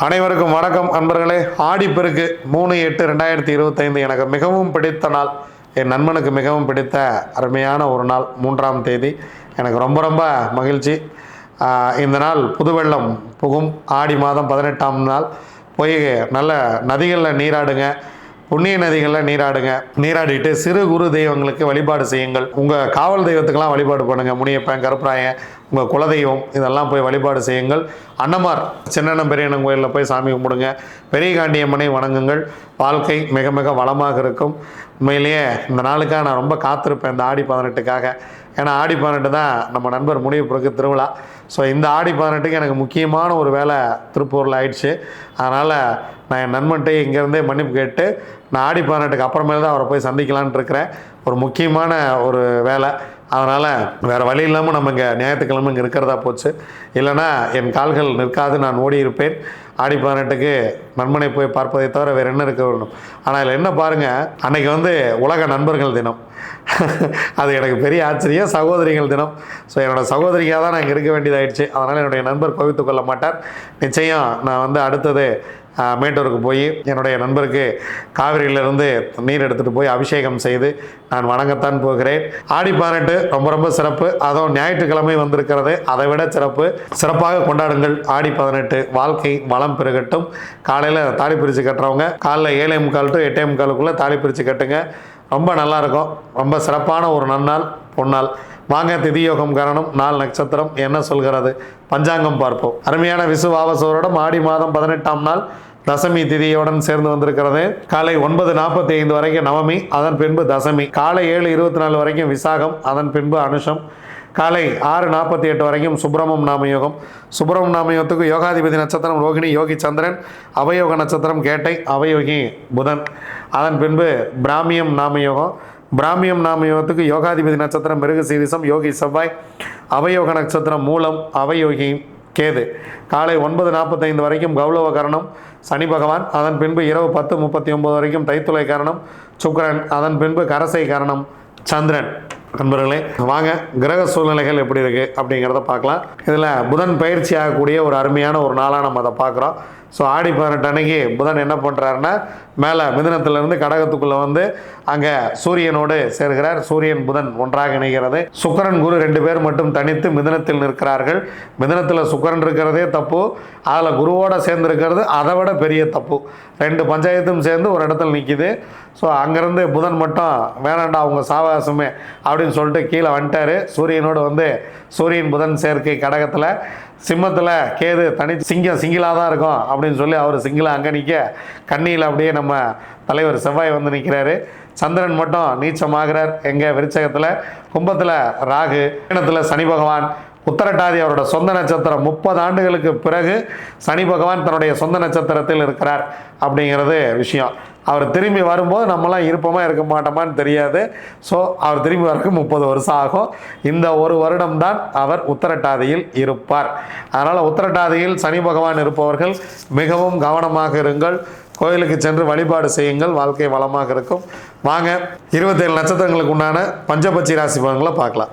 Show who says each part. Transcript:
Speaker 1: அனைவருக்கும் வணக்கம் அன்பர்களே. ஆடிப்பெருக்கு மூணு எட்டு ரெண்டாயிரத்தி இருபத்தைந்து. எனக்கு மிகவும் பிடித்த நாள் என் நண்பனுக்கு மிகவும் பிடித்த அருமையான ஒரு நாள் மூன்றாம் தேதி. எனக்கு ரொம்ப ரொம்ப மகிழ்ச்சி. இந்த நாள் புதுவெள்ளம் புகும். ஆடி மாதம் பதினெட்டாம் நாள். போய் நல்ல நதிகளில் நீராடுங்க. புண்ணிய நதிகளில் நீராடுங்க. நீராடிட்டு சிறு குரு தெய்வங்களுக்கு வழிபாடு செய்யுங்கள். உங்கள் காவல் தெய்வத்துக்கெல்லாம் வழிபாடு பண்ணுங்கள் முனியப்பன் கருப்பராயன் உங்கள் குலதெய்வம் இதெல்லாம் போய் வழிபாடு செய்யுங்கள். அன்னமார் சின்னண்ணன் பெரியண்ணன் கோயிலில் போய் சாமி கும்பிடுங்க. பெரிய காண்டியம்மனை வணங்குங்கள். வாழ்க்கை மிக மிக வளமாக இருக்கும். உண்மையிலேயே இந்த நாளுக்காக நான் ரொம்ப காத்திருப்பேன் இந்த ஆடி பதினெட்டுக்காக. ஏன்னா ஆடி பதினெட்டு தான் நம்ம நண்பர் முனியப்பருக்கு திருவிழா. ஸோ இந்த ஆடி பதினெட்டுக்கு எனக்கு முக்கியமான ஒரு வேலை திருப்பூரில் ஆயிடுச்சு. அதனால் நான் என் நண்பன்ட்டே இங்கேருந்தே மன்னிப்பு கேட்டு நான் ஆடி பதினெட்டுக்கு அப்புறமேல தான் அவரை போய் சந்திக்கலான் இருக்கிறேன். ஒரு முக்கியமான ஒரு வேலை அதனால் வேறு வழி இல்லாமல் நம்ம இங்கே ஞாயிற்றுக்கிழமை இங்கே இருக்கிறதா போச்சு. இல்லைன்னா என் கால்கள் நிற்காது நான் ஓடி இருப்பேன். ஆடி பதினெட்டுக்கு நண்பனை போய் பார்ப்பதை தவிர வேறு என்ன இருக்க வேண்டும்? ஆனால் இதில் என்ன பாருங்கள் அன்னைக்கு வந்து உலக நண்பர்கள் தினம். அது எனக்கு பெரிய ஆச்சரியம் சகோதரிகள் தினம். ஸோ என்னோடய சகோதரிக்காக தான் நான் இங்கே இருக்க வேண்டியதாயிடுச்சு. அதனால் என்னுடைய நண்பர் கோவித்து கொள்ள மாட்டார். நிச்சயம் நான் வந்து அடுத்தது மேட்டூருக்கு போய் என்னுடைய நண்பருக்கு காவிரியிலிருந்து நீர் எடுத்துகிட்டு போய் அபிஷேகம் செய்து நான் வணங்கத்தான் போகிறேன். ஆடி பதினெட்டு ரொம்ப ரொம்ப சிறப்பு. அதுவும் ஞாயிற்றுக்கிழமை வந்திருக்கிறது. அதை விட சிறப்பு. சிறப்பாக கொண்டாடுங்கள். ஆடி பதினெட்டு. வாழ்க்கை வளம் பெருகட்டும். காலையில் தாலி பிரித்து கட்டுறவங்க காலைல ஏழே முக்கால் டு எட்டே முக்காலுக்குள்ளே தாலி பிரித்து கட்டுங்க. ரொம்ப நல்லா இருக்கும் ரொம்ப சிறப்பான ஒரு நன்னாள் பொன்னாள். வாங்க திதியோகம் காரணம் நாள் நட்சத்திரம் என்ன சொல்கிறது? பஞ்சாங்கம் பார்ப்போம். அருமையான விசுவாவசோரிடம் ஆடி மாதம் பதினெட்டாம் நாள் தசமி திதியுடன் சேர்ந்து வந்திருக்கிறது. காலை ஒன்பது நாற்பத்தி ஐந்து வரைக்கும் நவமி அதன் பின்பு தசமி. காலை ஏழு இருபத்தி நாலு வரைக்கும் விசாகம் அதன் பின்பு அனுஷம். காலை ஆறு நாற்பத்தி எட்டு வரைக்கும் சுப்பிரமம் நாமயோகம். சுப்பிரமம் நாமயோகத்துக்கு யோகாதிபதி நட்சத்திரம் ரோகிணி யோகி சந்திரன் அவயோக நட்சத்திரம் கேட்டை அவயோகி புதன். அதன் பின்பு பிராமியம் நாமயோகம். பிராமியம் நாமயோகத்துக்கு யோகாதிபதி நட்சத்திரம் மிருக சீரிசம் யோகி செவ்வாய் அவயோக நட்சத்திரம் மூலம் அவயோகி கேது. காலை ஒன்பது நாற்பத்தைந்து வரைக்கும் கௌரவ கரணம் சனி பகவான் அதன் பின்பு இரவு பத்து முப்பத்தி ஒன்பது வரைக்கும் தைத்துளை கரணம் சுக்கிரன் அதன் பின்பு கரசை கரணம் சந்திரன். நண்பர்களே வாங்க கிரக சூழ்நிலைகள் எப்படி இருக்குது அப்படிங்கிறத பார்க்கலாம். இதில் புதன் பயிற்சி ஆகக்கூடிய ஒரு அருமையான ஒரு நாளாக நம்ம அதை பார்க்குறோம். ஸோ ஆடி பதினெட்டு அன்னைக்கு புதன் என்ன பண்ணுறாருன்னா மேலே மிதனத்திலிருந்து கடகத்துக்குள்ளே வந்து அங்கே சூரியனோடு சேர்கிறார். சூரியன் புதன் ஒன்றாக இணைகிறது. சுக்கரன் குரு ரெண்டு பேர் மட்டும் தனித்து மிதனத்தில் நிற்கிறார்கள். மிதனத்தில் சுக்கரன் இருக்கிறதே தப்பு. அதில் குருவோட சேர்ந்து இருக்கிறது அதை விட பெரிய தப்பு. ரெண்டு பஞ்சாயத்தும் சேர்ந்து ஒரு இடத்துல நிற்கிது ஸோ அங்கேருந்து புதன் மட்டும் வேணாண்டா அவங்க சாவகாசமே அப்படின்னு சொல்லிட்டு கீழே வந்துட்டார். சூரியனோடு வந்து சூரியன் புதன் சேர்க்கை கடகத்தில். சிம்மத்தில் கேது தனி சிங்கம் சிங்கிளாக தான் இருக்கும் அப்படின்னு சொல்லி அவர் சிங்கிளாக அங்கே நிற்க கண்ணியில் அப்படியே நம்ம தலைவர் செவ்வாய் வந்து நிற்கிறாரு சந்திரன் மட்டும் நீச்சமாகிறார். எங்கள் விருச்சகத்தில் கும்பத்தில் ராகு மீனத்தில் சனி பகவான் உத்தரட்டாதி அவரோட சொந்த நட்சத்திரம் முப்பது ஆண்டுகளுக்கு பிறகு சனி பகவான் தன்னுடைய சொந்த நட்சத்திரத்தில் இருக்கிறார் அப்படிங்கிறது விஷயம். அவர் திரும்பி வரும்போது நம்மலாம் இருப்போமா இருக்க மாட்டோமான்னு தெரியாது. ஸோ அவர் திரும்பி வரக்கு முப்பது வருஷம் ஆகும். இந்த ஒரு வருடம்தான் அவர் உத்தரட்டாதியில் இருப்பார். அதனால் உத்தரட்டாதியில் சனி பகவான் இருப்பவர்கள் மிகவும் கவனமாக இருங்கள். கோயிலுக்கு சென்று வழிபாடு செய்யுங்கள். வாழ்க்கை வளமாக இருக்கும். வாங்க இருபத்தேழு நட்சத்திரங்களுக்கு உண்டான பஞ்சபட்சி ராசி பலன்களை பார்க்கலாம்.